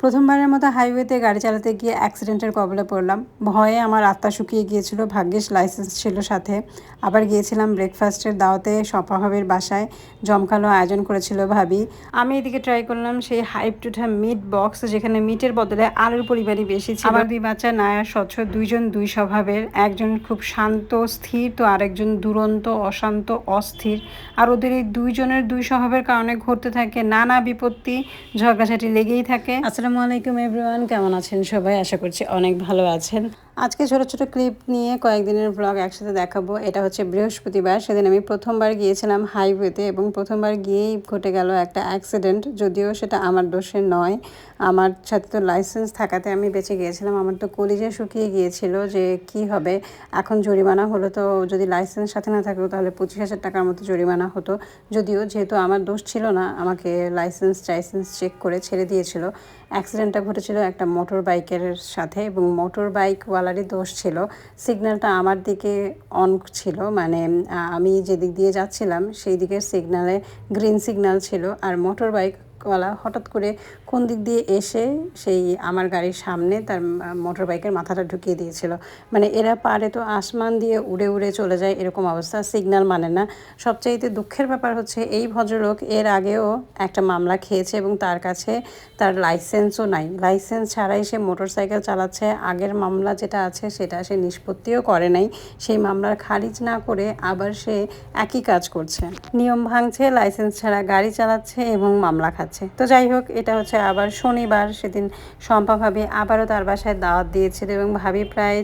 প্রথমবারের মতো হাইওয়েতে গাড়ি চালাতে গিয়ে অ্যাক্সিডেন্টের কবলে পড়লাম। ভয়ে আমার আত্মা শুকিয়ে গিয়েছিল ভাগ্যিস লাইসেন্স ছিল সাথে। আবার গিয়েছিলাম ব্রেকফাস্টের দাওয়াতে সপাভাবের বাসায় জমকালো আয়োজন করেছিল ভাবি। আমি এদিকে ট্রাই করলাম সেই হাইপ টুঠা মিট বক্স যেখানে মিটের বদলে আলুর পরিমাণই বেশি ছিল। আমার দুই বাচ্চা নায়া স্বচ্ছ দুইজন দুই স্বভাবের। একজন খুব শান্ত স্থির তো আরেকজন দুরন্ত অশান্ত অস্থির। আর ওদের এই দুইজনের দুই স্বভাবের কারণে ঘটতে থাকে নানা বিপত্তি ঝগড়াঝাটি লেগেই থাকে। আসসালামু আলাইকুম এভরিওয়ান কেমন আছেন সবাই? আশা করছি অনেক ভালো আছেন। আজকে ছোট ছোট ক্লিপ নিয়ে কয়েকদিনের ব্লগ একসাথে দেখাবো। এটা হচ্ছে বৃহস্পতিবার, সেদিন আমি প্রথমবার গিয়েছিলাম হাইওয়েতে এবং প্রথমবার গিয়েই ঘটে গেল একটা অ্যাক্সিডেন্ট যদিও সেটা আমার দোষে নয়। আমার সাথে তো লাইসেন্স থাকাতে আমি বেঁচে গিয়েছিলাম, আমার তো কলিজে শুকিয়ে গিয়েছিল যে কি হবে। এখন জরিমানা হলো তো যদি লাইসেন্স সাথে না থাকতো তাহলে পঁচিশ হাজার টাকার মতো জরিমানা হতো। যদিও যেহেতু আমার দোষ ছিল না, আমাকে লাইসেন্স টাইসেন্স চেক করে ছেড়ে দিয়েছিল। অ্যাক্সিডেন্টটা ঘটেছিল একটা মোটর বাইকের সাথে এবং মোটর বাইকওয়ালারই দোষ ছিল। সিগন্যালটা আমার দিকে অন ছিল মানে আমি যেদিক দিয়ে যাচ্ছিলাম, সেই দিকের সিগনালে গ্রিন সিগন্যাল ছিল, আর মোটর বাইকওয়ালা হঠাৎ করে কোন দিক দিয়ে এসে সেই আমার গাড়ির সামনে তার মোটর বাইকের মাথাটা ঢুকিয়ে দিয়েছিল। মানে এরা পারে তো আসমান দিয়ে উড়ে উড়ে চলে যায় এরকম অবস্থা সিগন্যাল মানে না। সবচাইতে দুঃখের ব্যাপার হচ্ছে এই ভদ্রলোক এর আগেও একটা মামলা খেয়েছে এবং তার কাছে তার লাইসেন্সও নাই। লাইসেন্স ছাড়াই সে মোটর সাইকেল চালাচ্ছে, আগের মামলা যেটা আছে সেটা সে নিষ্পত্তিও করে নাই। সেই মামলার খারিজ না করে আবার সে একই কাজ করছে। নিয়ম ভাঙছে, লাইসেন্স ছাড়া গাড়ি চালাচ্ছে এবং মামলা খাচ্ছে। তো যাই হোক, এটা হচ্ছে আবার শনিবার, সেদিন শম্পা ভাবি আবারও তার বাসায় দাওয়াত দিয়েছিল এবং ভাবি প্রায়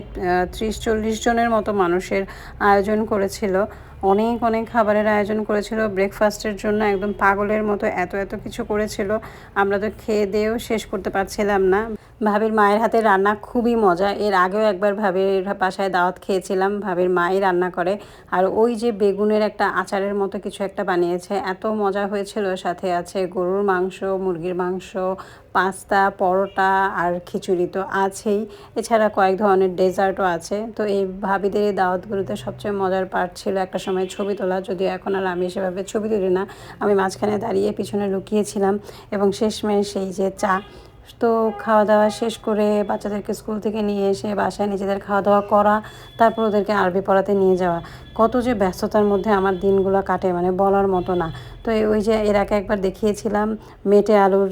ত্রিশ চল্লিশ জনের মতো মানুষের আয়োজন করেছিল। অনেক অনেক খাবারের আয়োজন করেছিল। ব্রেকফাস্টের জন্য একদম পাগলের মতো এত এত কিছু করেছিল। আমরা তো খেয়ে দিয়েও শেষ করতে পারছিলাম না। ভাবির মায়ের হাতে রান্না খুবই মজা। এর আগেও একবার ভাবির বাসায় দাওয়াত খেয়েছিলাম। ভাবির মাই রান্না করে। আর ওই যে বেগুনের একটা আচারের মতো কিছু একটা বানিয়েছে। এত মজা হয়েছিল। সাথে আছে গরুর মাংস, মুরগির মাংস পাস্তা, পরোটা আর খিচুড়ি তো আছেই। এছাড়া কয়েক ধরনের ডেজার্টও আছে। তো এই ভাবিদের এই দাওয়াতগুলোতে সবচেয়ে মজার পার্ট ছিল একটা সময় ছবি তোলা। যদিও এখন আর আমি সেভাবে ছবি তুলি না। আমি মাঝখানে দাঁড়িয়ে পিছনে লুকিয়েছিলাম এবং শেষমেশ সেই যে চা। তো খাওয়া দাওয়া শেষ করে বাচ্চাদেরকে স্কুল থেকে নিয়ে এসে বাসায় নিজেদের খাওয়া দাওয়া করা, তারপর ওদেরকে আরবি পড়াতে নিয়ে যাওয়া। কত যে ব্যস্ততার মধ্যে আমার দিনগুলো কাটে মানে বলার মতো না। তো ওই যে এর আগে একবার দেখিয়েছিলাম, মেটে আলুর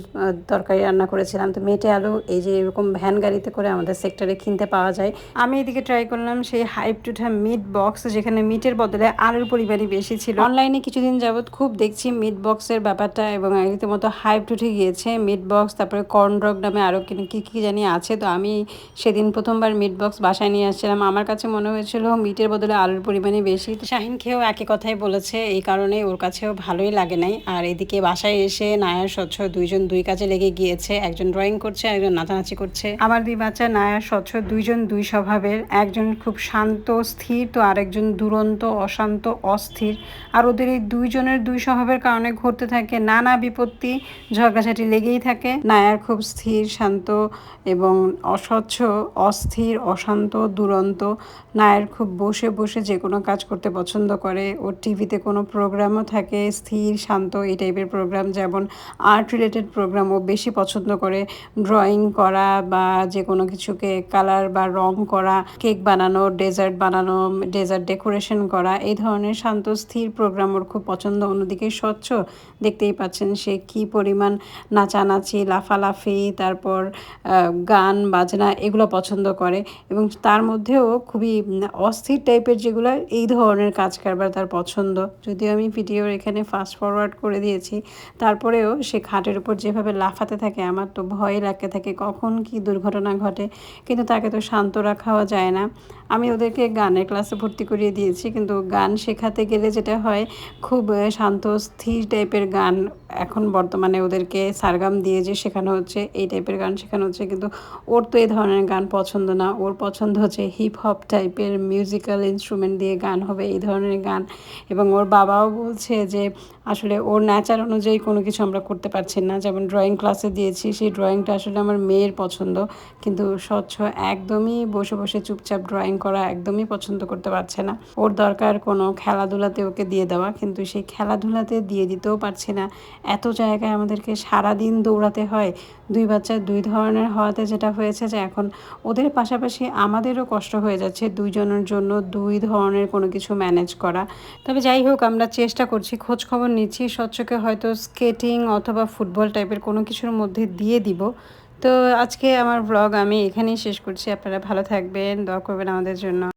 তরকারি রান্না করেছিলাম। তো মেটে আলু এই যে এরকম ভ্যান গাড়িতে করে আমাদের সেক্টরে কিনতে পাওয়া যায়। আমি এদিকে ট্রাই করলাম সেই হাইপ টুঠা মিট বক্স যেখানে মিটের বদলে আলুর পরিমাণই বেশি ছিল। অনলাইনে কিছুদিন যাবৎ খুব দেখছি মিট বক্সের ব্যাপারটা এবং রীতিমতো হাইপ উঠে গিয়েছে। মিট বক্স তারপরে কর্নড্রগ নামে আরও কী কী জানি আছে। তো আমি সেদিন প্রথমবার মিট বক্স বাসায় নিয়ে আসছিলাম। আমার কাছে মনে হয়েছিল মিটের বদলে আলুর পরিমাণই বেশি। শাহিন খেয়েও একই কথাই বলেছে। এই কারণে ওর কাছেও ভালোই লাগে। নাই। আর এদিকে বাসায় এসে নায়ার স্বচ্ছ দুইজন দুই কাজে লেগে গিয়েছে। একজন ড্রয়িং করছে একজন নাচানাচি করছে। আমার দুই বাচ্চা নায়ার স্বচ্ছ, দুইজন দুই স্বভাবের। একজন খুব শান্ত, স্থির, তো আরেকজন দুরন্ত, অশান্ত, অস্থির। আর ওদের এই দুইজনের দুই স্বভাবের কারণে ঘটতে থাকে নানা বিপত্তি, ঝগড়াঝাটি লেগেই থাকে। নায়ার খুব স্থির, শান্ত এবং অস্বচ্ছ, অস্থির, অশান্ত, দুরন্ত। নায়ের খুব বসে বসে যে কোনো কাজ করতে পছন্দ করে। ওর টিভিতে কোনো প্রোগ্রামও থাকে, স্থির শান্ত এই টাইপের প্রোগ্রাম যেমন আর্ট রিলেটেড প্রোগ্রাম ও বেশি পছন্দ করে। ড্রয়িং করা বা যে কোনো কিছুকে কালার বা রং করা কেক বানানো ডেজার্ট বানানো ডেজার্ট ডেকোরেশন করা, এই ধরনের শান্ত, স্থির প্রোগ্রাম ওর খুব পছন্দ। অন্যদিকে স্বচ্ছ দেখতেই পাচ্ছেন সে কি পরিমাণ নাচানাচি, লাফালাফি, তারপর গান, বাজনা এগুলো পছন্দ করে এবং তার মধ্যেও খুবই অস্থির টাইপের যেগুলো এই ধরনের কাজ কারবার তার পছন্দ। যদিও আমি ভিডিওর এখানে ফাস্ট ফরওয়ার্ড করে দিয়েছি। তারপরেও সে খাটের উপর যেভাবে লাফাতে থাকে, আমার তো ভয় লাগতে থাকে কখন কি দুর্ঘটনা ঘটে, কিন্তু তাকে তো শান্ত রাখাও যায় না। আমি ওদেরকে গানের ক্লাসে ভর্তি করিয়ে দিয়েছি, কিন্তু গান শেখাতে গেলে যেটা হয়, খুব শান্ত, স্থির টাইপের গান এখন বর্তমানে ওদেরকে সারগাম দিয়ে যে শেখানো হচ্ছে, এই টাইপের গান শেখানো হচ্ছে, কিন্তু ওর তো এই ধরনের গান পছন্দ না। ওর পছন্দ হচ্ছে হিপ হপ টাইপের মিউজিক্যাল ইনস্ট্রুমেন্ট দিয়ে গান হবে, এই ধরনের গান। এবং ওর বাবাও বলছে যে, আসলে ওর ন্যাচার অনুযায়ী কোনো কিছু আমরা করতে পারছি না। যেমন ড্রয়িং ক্লাসে দিয়েছি, সেই ড্রয়িংটা আসলে আমার মেয়ের পছন্দ। কিন্তু স্বচ্ছ একদমই বসে বসে চুপচাপ ড্রয়িং করা একদমই পছন্দ করতে পারছে না। ওর দরকার কোনো খেলাধুলাতে ওকে দিয়ে দেওয়া, কিন্তু সেই খেলাধুলাতে দিয়ে দিতেও পারছি না। এত জায়গায় আমাদেরকে সারা দিন দৌড়াতে হয়। দুই বাচ্চা দুই ধরনের হওয়াতে যেটা হয়েছে যে এখন ওদের পাশাপাশি আমাদেরও কষ্ট হয়ে যাচ্ছে দুইজনের জন্য দুই ধরনের কোনো কিছু ম্যানেজ করা। তবে যাই হোক, আমরা চেষ্টা করছি, খোঁজ খবর নিচ্ছি, স্বচ্ছকে হয়তো স্কেটিং অথবা ফুটবল টাইপের কোনো কিছুর মধ্যে দিয়ে দিব। তো আজকে আমার ব্লগ আমি এখানেই শেষ করছি। আপনারা ভালো থাকবেন, দোয়া করবেন আমাদের জন্য।